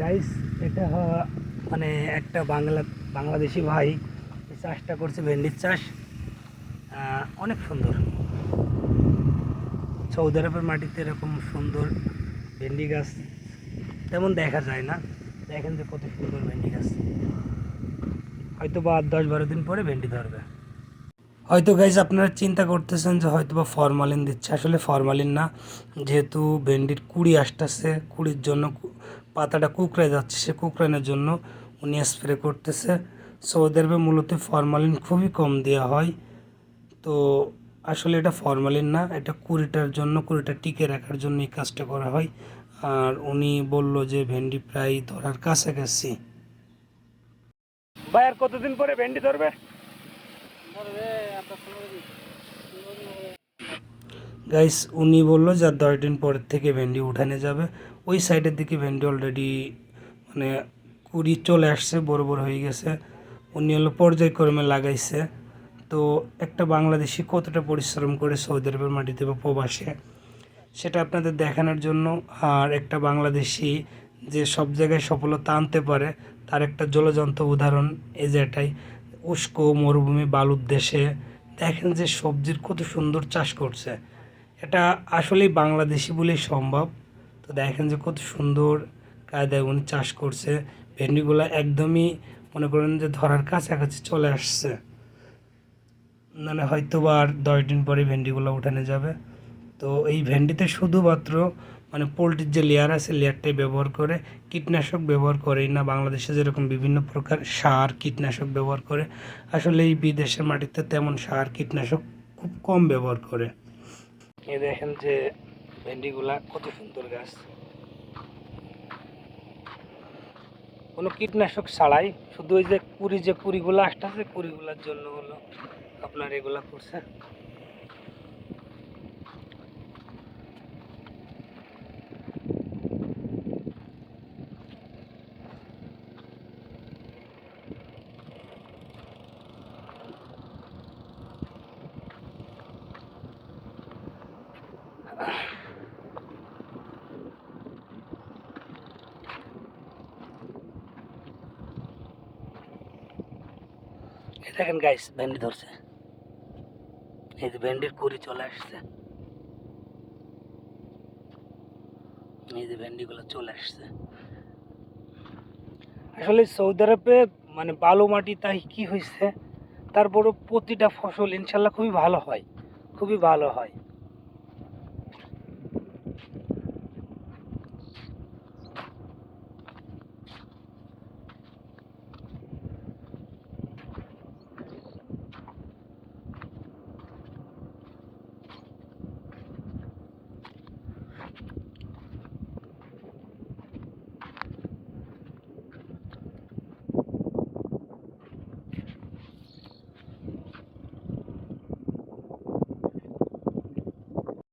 Guys এটা মানে একটা বাংলা, বাংলাদেশি ভাই চাষটা করছে, ভেন্ডির চাষ। অনেক সুন্দর। সৌদি মাটিতে এরকম সুন্দর ভেন্ডি গাছ তেমন দেখা যায় না। দেখেন যে কত সুন্দর ভেন্ডি গাছ। হয়তো বা দশ বারো দিন পরে ভেন্ডি ধরবে। হয়তো গাইজ আপনারা চিন্তা করতেছেন যে হয়তো বা ফরমালিন দিচ্ছে। আসলে ফরমালিন না, যেহেতু ভেন্ডির কুড়ি আসতেছে, কুড়ির জন্য পাতাটা কুকড়ে যাচ্ছে সে কুকড়ানোর জন্য উনি স্প্রে করতেছে। সৌদি আরবে মূলত ফরমালিন খুবই কম দেওয়া হয়। তো আসলে এটা ফরমালিন না এটা কুড়িটার জন্য কুড়িটা টিকে রাখার জন্য এই কাজটা করা হয়। আর উনি বলল যে ভেন্ডি প্রায় ধরার কাছাকাছি। ভাই আর কতদিন পরে ভেন্ডি ধরবে? গাইস উনি বলল যে আর দশ দিন পরের থেকে ভেন্ডি উঠানে যাবে। ওই সাইডের দিকে ভেন্ডি অলরেডি মানে কুড়ি চলে আসছে, বড় বড় হয়ে গেছে। উনি হলো পর্যায়ক্রমে লাগাইছে। তো একটা বাংলাদেশি কতটা পরিশ্রম করে সৌদি আরবের মাটিতে বা প্রবাসে, সেটা আপনাদের দেখানোর জন্য। আর একটা বাংলাদেশি যে সব জায়গায় সফলতা আনতে পারে, তার একটা জলজন্ত উদাহরণ এই যে উস্কো, মরুভূমি, বালুর দেশে। দেখেন যে সবজির কত সুন্দর চাষ করছে। এটা আসলেই বাংলাদেশি বলেই সম্ভব। তো দেখেন যে কত সুন্দর কায়দায় উনি চাষ করছে। ভেন্ডিগুলো একদমই মনে করেন যে ধরার কাছাকাছি চলে আসছে। মানে হয়তো বা আর দশ দিন পরে ভেন্ডিগুলো উঠানে যাবে। তো এই ভেন্ডিতে শুধুমাত্র মানে পোলট্রির যে লেয়ার আছে লেয়ারটাই ব্যবহার করে, কীটনাশক ব্যবহার করেই না, বাংলাদেশে যেরকম বিভিন্ন প্রকার সার, কীটনাশক ব্যবহার করে, আসলে এই বিদেশের মাটিতে তেমন সার, কীটনাশক খুব কম ব্যবহার করে। এই দেখেন যে ভেন্ডিগুলা, কত সুন্দর গাছ। কোনো কীটনাশক ছাড়াই, শুধু ওই যে কুড়ি যে কুড়িগুলো আসতেছে, কুড়িগুলোর জন্য হলো আপনার এগুলা করছে। এই দেখেন গাইস ভেন্ডি ধরছে। এই যে ভেন্ডির কুড়ি চলে আসছে। এই যে ভেন্ডিগুলো চলে আসছে। আসলে সৌদি আরবে মানে বালু মাটি তাই কি হয়েছে? তারপরও প্রতিটা ফসল ইনশাল্লাহ খুবই ভালো হয়। খুবই ভালো হয়।